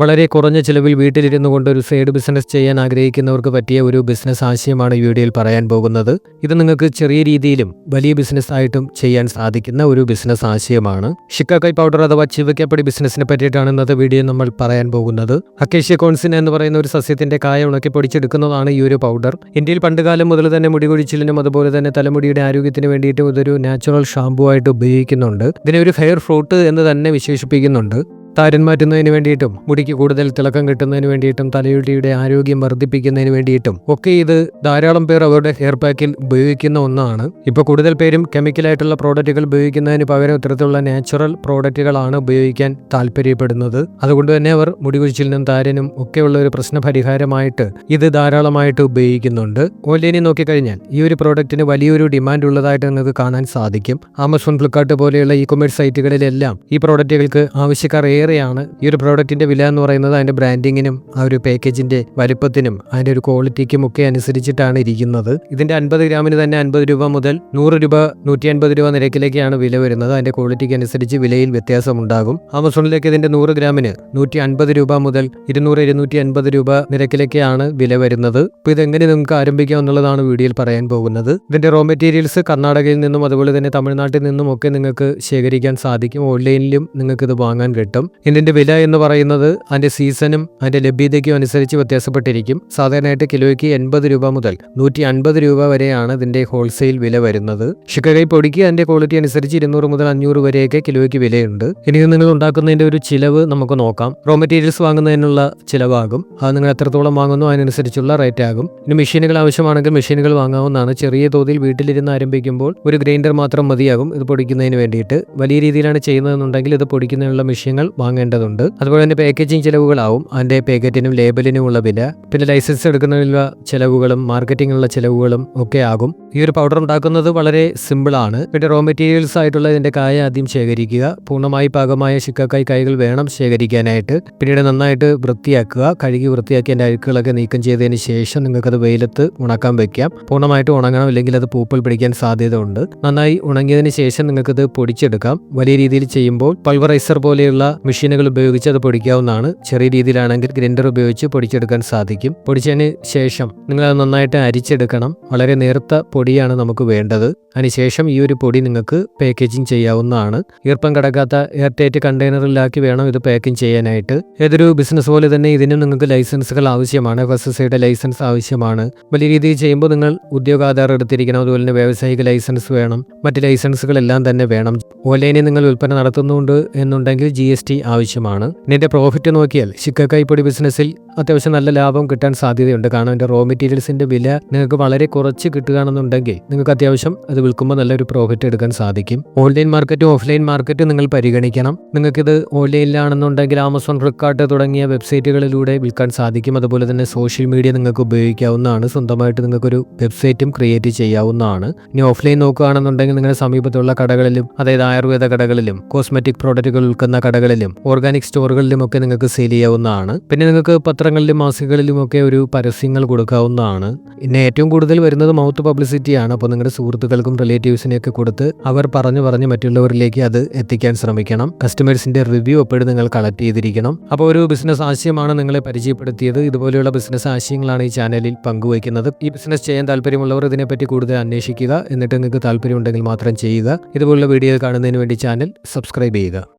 വളരെ കുറഞ്ഞ ചിലവിൽ വീട്ടിലിരുന്നു കൊണ്ട് ഒരു സൈഡ് ബിസിനസ് ചെയ്യാൻ ആഗ്രഹിക്കുന്നവർക്ക് പറ്റിയ ഒരു ബിസിനസ് ആശയമാണ് ഈ വീഡിയോയിൽ പറയാൻ പോകുന്നത്. ഇത് നിങ്ങൾക്ക് ചെറിയ രീതിയിലും വലിയ ബിസിനസ് ആയിട്ടും ചെയ്യാൻ സാധിക്കുന്ന ഒരു ബിസിനസ് ആശയമാണ്. ഷിക്കാക്കൈ പൗഡർ അഥവാ ചിവക്കപ്പടി ബിസിനസിനെ പറ്റിയിട്ടാണ് ഇന്നത്തെ വീഡിയോ നമ്മൾ പറയാൻ പോകുന്നത്. അക്കേഷ്യ കോൺസിൻ എന്ന് പറയുന്ന ഒരു സസ്യത്തിന്റെ കായ ഉണക്കി പൊടിച്ചെടുക്കുന്നതാണ് ഈ ഒരു പൗഡർ. ഇന്ത്യയിൽ പണ്ടുകാലം മുതൽ തന്നെ മുടി കൊഴിച്ചിലിനും അതുപോലെ തന്നെ തലമുടിയുടെ ആരോഗ്യത്തിന് വേണ്ടിയിട്ടും ഇതൊരു നാച്ചുറൽ ഷാംപൂ ആയിട്ട് ഉപയോഗിക്കുന്നുണ്ട്. ഇതിനെ ഒരു ഹെയർ ഫ്രൂട്ട് എന്ന് തന്നെ വിശേഷിപ്പിക്കുന്നുണ്ട്. താരൻ മാറ്റുന്നതിന് വേണ്ടിയിട്ടും മുടിക്ക് കൂടുതൽ തിളക്കം കിട്ടുന്നതിന് വേണ്ടിയിട്ടും തലയുടിയുടെ ആരോഗ്യം വർദ്ധിപ്പിക്കുന്നതിന് വേണ്ടിയിട്ടും ഒക്കെ ഇത് ധാരാളം പേർ അവരുടെ ഹെയർ പാക്കിൽ ഉപയോഗിക്കുന്ന ഒന്നാണ്. ഇപ്പോൾ കൂടുതൽ പേരും കെമിക്കലായിട്ടുള്ള പ്രോഡക്റ്റുകൾ ഉപയോഗിക്കുന്നതിന് പകരം ഇത്തരത്തിലുള്ള നാച്ചുറൽ പ്രോഡക്റ്റുകളാണ് ഉപയോഗിക്കാൻ താല്പര്യപ്പെടുന്നത്. അതുകൊണ്ട് തന്നെ അവർ മുടി കുഴിച്ചിലിനും താരനും ഒക്കെയുള്ള ഒരു പ്രശ്ന പരിഹാരമായിട്ട് ഇത് ധാരാളമായിട്ട് ഉപയോഗിക്കുന്നുണ്ട്. ഓൺലൈനിൽ നോക്കിക്കഴിഞ്ഞാൽ ഈ ഒരു പ്രോഡക്റ്റിന് വലിയൊരു ഡിമാൻഡ് ഉള്ളതായിട്ട് നിങ്ങൾക്ക് കാണാൻ സാധിക്കും. ആമസോൺ ഫ്ലിപ്കാർട്ട് പോലെയുള്ള ഇ കൊമേഴ്സ് സൈറ്റുകളിലെല്ലാം ഈ പ്രോഡക്റ്റുകൾക്ക് ആവശ്യക്കാർ ഏറെയാണ് ഈ ഒരു പ്രോഡക്റ്റിന്റെ വില എന്ന് പറയുന്നത് അതിന്റെ ബ്രാൻഡിങ്ങിനും ആ ഒരു പാക്കേജിന്റെ വലുപ്പത്തിനും അതിന്റെ ഒരു ക്വാളിറ്റിക്കും ഒക്കെ അനുസരിച്ചിട്ടാണ് ഇരിക്കുന്നത്. ഇതിന്റെ അൻപത് ഗ്രാമിന് തന്നെ അൻപത് രൂപ മുതൽ നൂറ് രൂപ നൂറ്റി അൻപത് രൂപ നിരക്കിലേക്കാണ് വില വരുന്നത്. അതിന്റെ ക്വാളിറ്റിക്ക് അനുസരിച്ച് വിലയിൽ വ്യത്യാസമുണ്ടാകും. ആമസോണിലേക്ക് ഇതിന്റെ നൂറ് ഗ്രാമിന് നൂറ്റി അൻപത് രൂപ മുതൽ ഇരുന്നൂറ് ഇരുന്നൂറ്റി അൻപത് രൂപ നിരക്കിലേക്കാണ് വില വരുന്നത്. അപ്പോൾ ഇതെങ്ങനെ നിങ്ങൾക്ക് ആരംഭിക്കാം എന്നുള്ളതാണ് വീഡിയോയിൽ പറയാൻ പോകുന്നത്. ഇതിന്റെ റോ മെറ്റീരിയൽസ് കർണാടകയിൽ നിന്നും അതുപോലെ തന്നെ തമിഴ്നാട്ടിൽ നിന്നും ഒക്കെ നിങ്ങൾക്ക് ശേഖരിക്കാൻ സാധിക്കും. ഓൺലൈനിലും നിങ്ങൾക്ക് ഇത് വാങ്ങാൻ കിട്ടും. ഇതിന്റെ വില എന്ന് പറയുന്നത് അതിന്റെ സീസണും അതിന്റെ ലഭ്യതയ്ക്കും അനുസരിച്ച് വ്യത്യാസപ്പെട്ടിരിക്കും. സാധാരണയായിട്ട് കിലോയ്ക്ക് എൺപത് രൂപ മുതൽ നൂറ്റി അൻപത് രൂപ വരെയാണ് ഇതിന്റെ ഹോൾസെയിൽ വില വരുന്നത്. ഷിക്കകൈ പൊടിക്ക് അതിന്റെ ക്വാളിറ്റി അനുസരിച്ച് ഇരുന്നൂറ് മുതൽ അഞ്ഞൂറ് വരെയൊക്കെ കിലോയ്ക്ക് വിലയുണ്ട്. ഇനി നിങ്ങൾ ഉണ്ടാക്കുന്നതിന്റെ ഒരു ചിലവ് നമുക്ക് നോക്കാം. റോ മെറ്റീരിയൽസ് വാങ്ങുന്നതിനുള്ള ചിലവാകും. അത് നിങ്ങൾ എത്രത്തോളം വാങ്ങുന്നു അതിനനുസരിച്ചുള്ള റേറ്റ് ആകും. ഇനി മെഷീനുകൾ ആവശ്യമാണെങ്കിൽ മെഷീനുകൾ വാങ്ങാവുന്നതാണ്. ചെറിയ തോതിൽ വീട്ടിലിരുന്ന് ആരംഭിക്കുമ്പോൾ ഒരു ഗ്രൈൻഡർ മാത്രം മതിയാകും ഇത് പൊടിക്കുന്നതിന് വേണ്ടിയിട്ട്. വലിയ രീതിയിലാണ് ചെയ്യുന്നതെന്നുണ്ടെങ്കിൽ ഇത് പൊടിക്കുന്നതിനുള്ള മെഷീനുകൾ വാങ്ങേണ്ടതുണ്ട്. അതുപോലെ തന്നെ പാക്കേജിംഗ് ചിലവുകളാവും. അതിന്റെ പാക്കറ്റിനും ലേബലിനും ഉള്ള വില പിന്നെ ലൈസൻസ് എടുക്കുന്നതിനുള്ള ചിലവുകളും മാർക്കറ്റിങ്ങിനുള്ള ചിലവുകളും ഒക്കെ ആകും. ഈ ഒരു പൗഡർ ഉണ്ടാക്കുന്നത് വളരെ സിമ്പിൾ ആണ്. പിന്നെ റോ മെറ്റീരിയൽസ് ആയിട്ടുള്ള ഇതിന്റെ കായ ആദ്യം ശേഖരിക്കുക. പൂർണമായി പാകമായ ശിക്കക്കായ് കായ്കൾ വേണം ശേഖരിക്കാനായിട്ട്. പിന്നീട് നന്നായിട്ട് വൃത്തിയാക്കുക. കഴുകി വൃത്തിയാക്കി അതിന്റെ അഴുക്കുകളൊക്കെ നീക്കം ചെയ്തതിന് ശേഷം നിങ്ങൾക്കത് വെയിലത്ത് ഉണക്കാൻ വെക്കാം. പൂർണമായിട്ട് ഉണങ്ങണം അല്ലെങ്കിൽ അത് പൂപ്പൽ പിടിക്കാൻ സാധ്യത ഉണ്ട് നന്നായി ഉണങ്ങിയതിന് ശേഷം നിങ്ങൾക്കത് പൊടിച്ചെടുക്കാം. വലിയ രീതിയിൽ ചെയ്യുമ്പോൾ പൾവറൈസർ പോലെയുള്ള മെഷീനുകൾ ഉപയോഗിച്ച് അത് പൊടിക്കാവുന്നതാണ്. ചെറിയ രീതിയിലാണെങ്കിൽ ഗ്രൈൻഡർ ഉപയോഗിച്ച് പൊടിച്ചെടുക്കാൻ സാധിക്കും. പൊടിച്ചതിന് ശേഷം നിങ്ങൾ അത് നന്നായിട്ട് അരിച്ചെടുക്കണം. വളരെ നേർത്ത പൊടിയാണ് നമുക്ക് വേണ്ടത്. അതിനുശേഷം ഈ ഒരു പൊടി നിങ്ങൾക്ക് പാക്കേജിംഗ് ചെയ്യാവുന്നതാണ്. ഈർപ്പം കിടക്കാത്ത എയർ ടൈറ്റ് കണ്ടെയ്നറിലാക്കി വേണം ഇത് പാക്കിംഗ് ചെയ്യാനായിട്ട്. ഏതൊരു ബിസിനസ് പോലെ തന്നെ ഇതിനും നിങ്ങൾക്ക് ലൈസൻസുകൾ ആവശ്യമാണ്. എഫ് എസ് ഐയുടെ ലൈസൻസ് ആവശ്യമാണ്. വലിയ രീതിയിൽ ചെയ്യുമ്പോൾ നിങ്ങൾ ഉദ്യോഗാധാർ എടുത്തിരിക്കണം. അതുപോലെ തന്നെ വ്യാവസായിക ലൈസൻസ് വേണം. മറ്റ് ലൈസൻസുകളെല്ലാം തന്നെ വേണം. ഓൺലൈനിൽ നിങ്ങൾ വിൽപ്പന നടത്തുന്നുണ്ട് എന്നുണ്ടെങ്കിൽ ജി എസ് ടി ആവശ്യമാണ്. നിന്റെ പ്രോഫിറ്റ് നോക്കിയാൽ ചിക്കക്കൈപ്പൊടി ബിസിനസ്സിൽ അത്യാവശ്യം നല്ല ലാഭം കിട്ടാൻ സാധ്യതയുണ്ട്. കാരണം അതിന്റെ റോ മെറ്റീരിയൽസിന്റെ വില നിങ്ങൾക്ക് വളരെ കുറച്ച് കിട്ടുകയാണെന്നുണ്ടെങ്കിൽ നിങ്ങൾക്ക് അത്യാവശ്യം അത് വിൽക്കുമ്പോൾ നല്ലൊരു പ്രോഫിറ്റ് എടുക്കാൻ സാധിക്കും. ഓൺലൈൻ മാർക്കറ്റും ഓഫ്ലൈൻ മാർക്കറ്റും നിങ്ങൾ പരിഗണിക്കണം. നിങ്ങൾക്കിത് ഓൺലൈനിലാണെന്നുണ്ടെങ്കിൽ ആമസോൺ ഫ്ലിപ്കാർട്ട് തുടങ്ങിയ വെബ്സൈറ്റുകളിലൂടെ വിൽക്കാൻ സാധിക്കും. അതുപോലെ തന്നെ സോഷ്യൽ മീഡിയ നിങ്ങൾക്ക് ഉപയോഗിക്കാവുന്നതാണ്. സ്വന്തമായിട്ട് നിങ്ങൾക്കൊരു വെബ്സൈറ്റും ക്രിയേറ്റ് ചെയ്യാവുന്നതാണ്. ഇനി ഓഫ്ലൈൻ നോക്കുകയാണെന്നുണ്ടെങ്കിൽ നിങ്ങളുടെ സമീപത്തുള്ള കടകളിലും അതായത് ആയുർവേദ കടകളിലും കോസ്മെറ്റിക് പ്രോഡക്റ്റുകൾ വിൽക്കുന്ന കടകളിലും ഓർഗാനിക് സ്റ്റോറുകളിലുമൊക്കെ നിങ്ങൾക്ക് സെയിൽ ചെയ്യാവുന്നതാണ്. പിന്നെ നിങ്ങൾക്ക് പത്രങ്ങളിലും മാസികകളിലുമൊക്കെ ഒരു പരസ്യങ്ങൾ കൊടുക്കാവുന്നതാണ്. പിന്നെ ഏറ്റവും കൂടുതൽ വരുന്നത് മൗത്ത് പബ്ലിസിറ്റിയാണ്. അപ്പോൾ നിങ്ങളുടെ സുഹൃത്തുക്കൾക്കും റിലേറ്റീവ്സിനെയൊക്കെ കൊടുത്ത് അവർ പറഞ്ഞു പറഞ്ഞ് മറ്റുള്ളവരിലേക്ക് അത് എത്തിക്കാൻ ശ്രമിക്കണം. കസ്റ്റമേഴ്സിന്റെ റിവ്യൂ എപ്പോഴും നിങ്ങൾ കളക്ട് ചെയ്തിരിക്കണം. അപ്പോൾ ഒരു ബിസിനസ് ആശയമാണ് നിങ്ങളെ പരിചയപ്പെടുത്തിയത്. ഇതുപോലെയുള്ള ബിസിനസ് ആശയങ്ങളാണ് ഈ ചാനലിൽ പങ്കുവയ്ക്കുന്നത്. ഈ ബിസിനസ് ചെയ്യാൻ താല്പര്യമുള്ളവർ ഇതിനെപ്പറ്റി കൂടുതൽ അന്വേഷിക്കുക. എന്നിട്ട് നിങ്ങൾക്ക് താല്പര്യമുണ്ടെങ്കിൽ മാത്രം ചെയ്യുക. ഇതുപോലുള്ള വീഡിയോ കാണുന്നതിന് വേണ്ടി ചാനൽ സബ്സ്ക്രൈബ് ചെയ്യുക.